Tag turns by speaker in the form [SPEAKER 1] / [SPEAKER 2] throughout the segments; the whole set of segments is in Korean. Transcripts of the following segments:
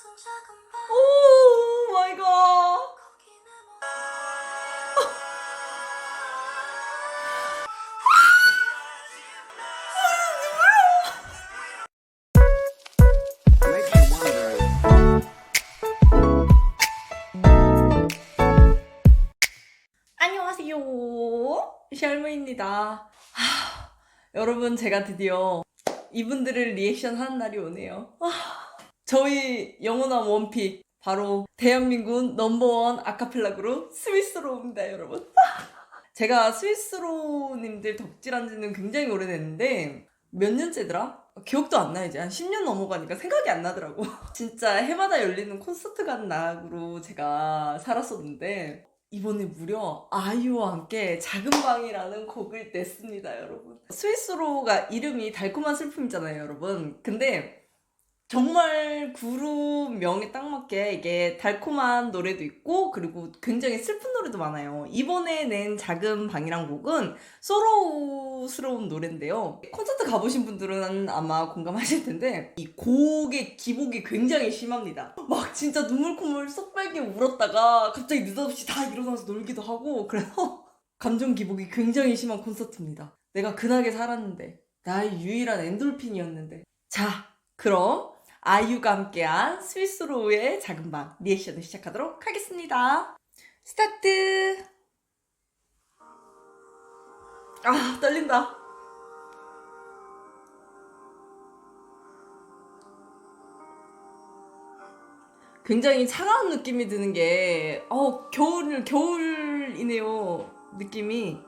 [SPEAKER 1] 오 마이 갓. 안녕하세요. 샬무입니다. 하, 여러분 제가 드디어 이분들을 리액션 하는 날이 오네요. 아, 저희 영원한 원픽 바로 대한민국 넘버원 아카펠라 그룹 스위스로입니다, 여러분. 제가 스위스로님들 덕질한 지는 굉장히 오래됐는데 몇 년째더라? 기억도 안 나, 이제. 한 10년 넘어가니까 생각이 안 나더라고. 진짜 해마다 열리는 콘서트 간 낙으로 제가 살았었는데, 이번에 무려 아이유와 함께 작은 방이라는 곡을 냈습니다, 여러분. 스위스로가 이름이 달콤한 슬픔이잖아요, 여러분. 근데 정말 그룹 명에 딱 맞게 이게 달콤한 노래도 있고 그리고 굉장히 슬픈 노래도 많아요. 이번에 낸 작은 방이란 곡은 소로스러운 노래인데요. 콘서트 가보신 분들은 아마 공감하실 텐데 이 곡의 기복이 굉장히 심합니다. 막 진짜 눈물 콧물 쏙 빨게 울었다가 갑자기 느닷없이 다 일어나서 놀기도 하고 그래서 감정 기복이 굉장히 심한 콘서트입니다. 내가 근하게 살았는데 나의 유일한 엔돌핀이었는데 자 그럼 아이유가 함께한 스위스로우의 작은 방 리액션을 시작하도록 하겠습니다. 스타트! 아, 떨린다. 굉장히 차가운 느낌이 드는 게, 어, 겨울, 겨울이네요. 느낌이.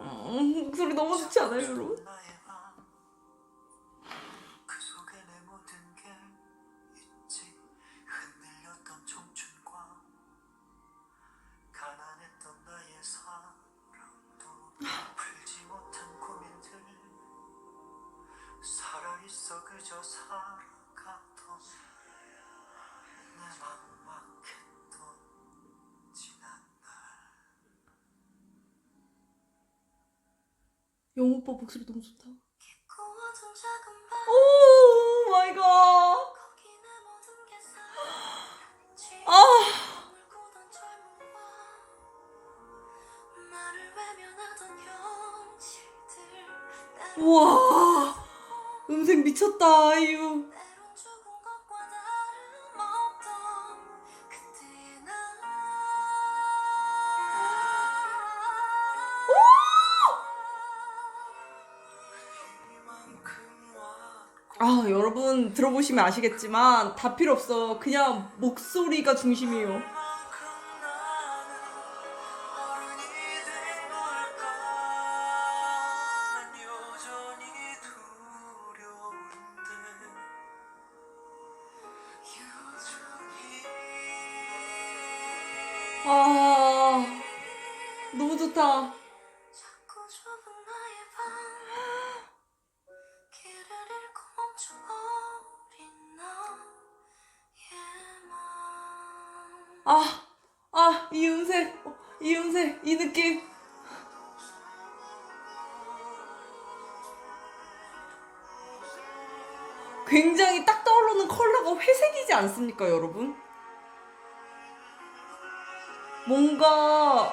[SPEAKER 1] 음, 목소리 너무 좋지 않아요, 여러분? 영호 오빠 목소리 너무 좋다. 오 마이 갓. 아. 우와. 음색 미쳤다, 아이유. 아, 여러분 들어보시면 아시겠지만 다 필요 없어. 그냥 목소리가 중심이에요. 아, 너무 좋다. 아, 아, 이 음색, 어, 이 음색, 이 느낌. 굉장히 딱 떠오르는 컬러가 회색이지 않습니까, 여러분? 뭔가,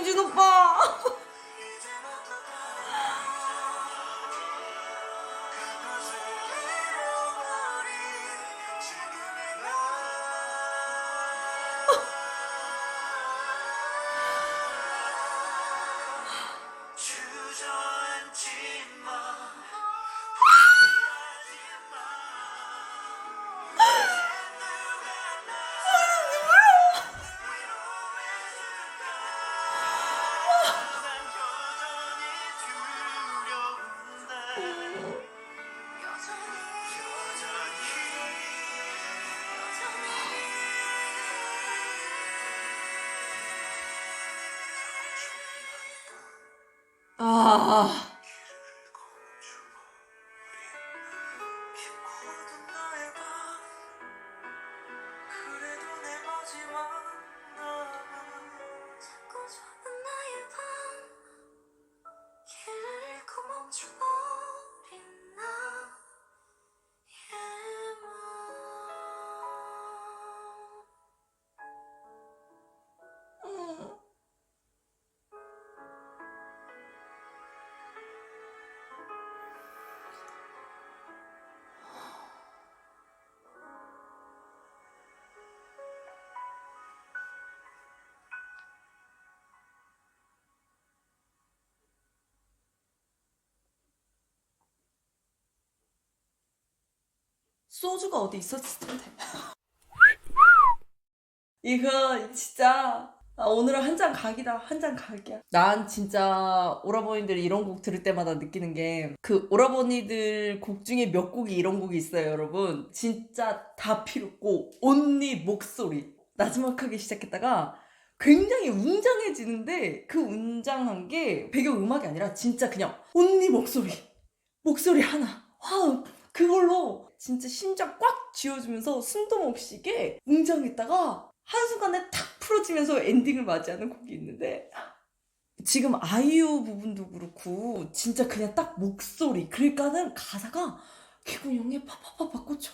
[SPEAKER 2] 잡히지
[SPEAKER 1] 우진 오빠. 소주가 어디 있었을 텐데. 이거 진짜 아, 오늘은 한 잔 각이다. 한 잔 각이야. 난 진짜 오라버니들이 이런 곡 들을 때마다 느끼는 게 그 오라버니들 곡 중에 몇 곡이 이런 곡이 있어요, 여러분. 진짜 다 필요 없고 온리 목소리. 나지막하게 시작했다가 굉장히 웅장해지는데 그 웅장한 게 배경 음악이 아니라 진짜 그냥 온리 목소리. 목소리 하나. 와, 그걸로 진짜 심장 꽉 쥐어주면서 숨도 못 쉬게 웅장했다가 한순간에 탁 풀어지면서 엔딩을 맞이하는 곡이 있는데 지금 아이유 부분도 그렇고 진짜 그냥 딱 목소리 그러니까는 가사가 기분형에 파파파파 꽂혀.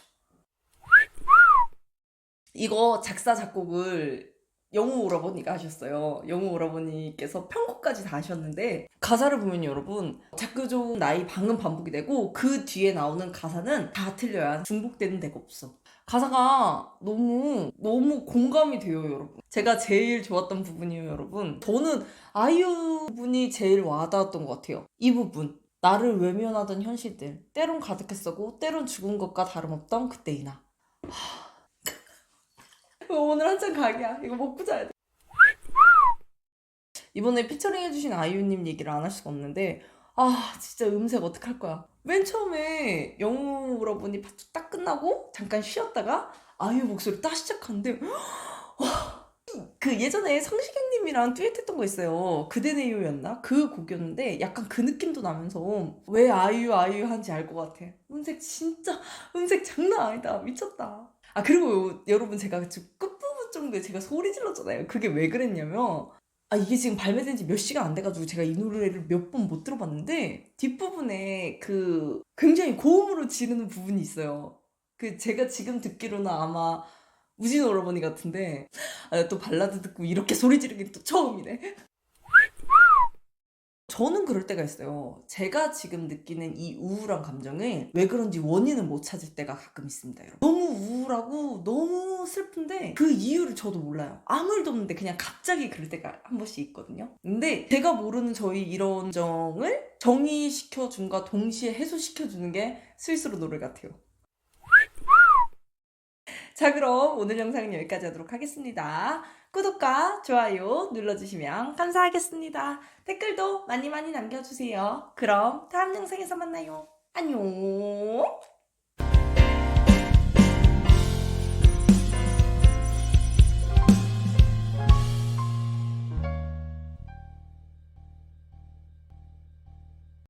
[SPEAKER 1] 이거 작사 작곡을 영우 오라버니가 하셨어요. 영우 오라버니께서 편곡까지 다 하셨는데 가사를 보면 여러분 작교종 나이 방은 반복이 되고 그 뒤에 나오는 가사는 다 틀려야 중복되는 데가 없어. 가사가 너무 너무 공감이 돼요, 여러분. 제가 제일 좋았던 부분이에요, 여러분. 저는 아이유 분이 제일 와닿았던 것 같아요. 이 부분. 나를 외면하던 현실들. 때론 가득했었고 때론 죽은 것과 다름없던 그때의 나. 오늘 한잔 각이야. 이거 먹고 자야 돼. 이번에 피처링 해주신 아이유님 얘기를 안 할 수가 없는데, 아, 진짜 음색 어떡할 거야. 맨 처음에 영우 여러분이 파트 딱 끝나고 잠깐 쉬었다가 아이유 목소리 딱 시작하는데, 와, 그 예전에 성시경님이랑 듀엣했던 거 있어요. 그대네요였나? 그 곡이었는데 약간 그 느낌도 나면서 왜 아이유 아이유 한지 알 것 같아. 음색 진짜 음색 장난 아니다. 미쳤다. 아 그리고 여러분 제가 지금 끝부분 정도에 제가 소리 질렀잖아요. 그게 왜 그랬냐면 아 이게 지금 발매된 지 몇 시간 안 돼가지고 제가 이 노래를 몇 번 못 들어봤는데 뒷부분에 그 굉장히 고음으로 지르는 부분이 있어요. 그 제가 지금 듣기로는 아마 우진 오라버니 같은데 아, 또 발라드 듣고 이렇게 소리 지르긴 또 처음이네. 저는 그럴 때가 있어요. 제가 지금 느끼는 이 우울한 감정을 왜 그런지 원인을 못 찾을 때가 가끔 있습니다. 여러분. 너무 우울하고 너무 슬픈데 그 이유를 저도 몰라요. 아무 일도 없는데 그냥 갑자기 그럴 때가 한 번씩 있거든요. 근데 제가 모르는 저희 이런 정을 정의시켜준과 동시에 해소시켜주는 게 스위스로 노래 같아요. 자, 그럼 오늘 영상은 여기까지 하도록 하겠습니다. 구독과 좋아요 눌러주시면 감사하겠습니다. 댓글도 많이 많이 남겨주세요. 그럼 다음 영상에서 만나요. 안녕!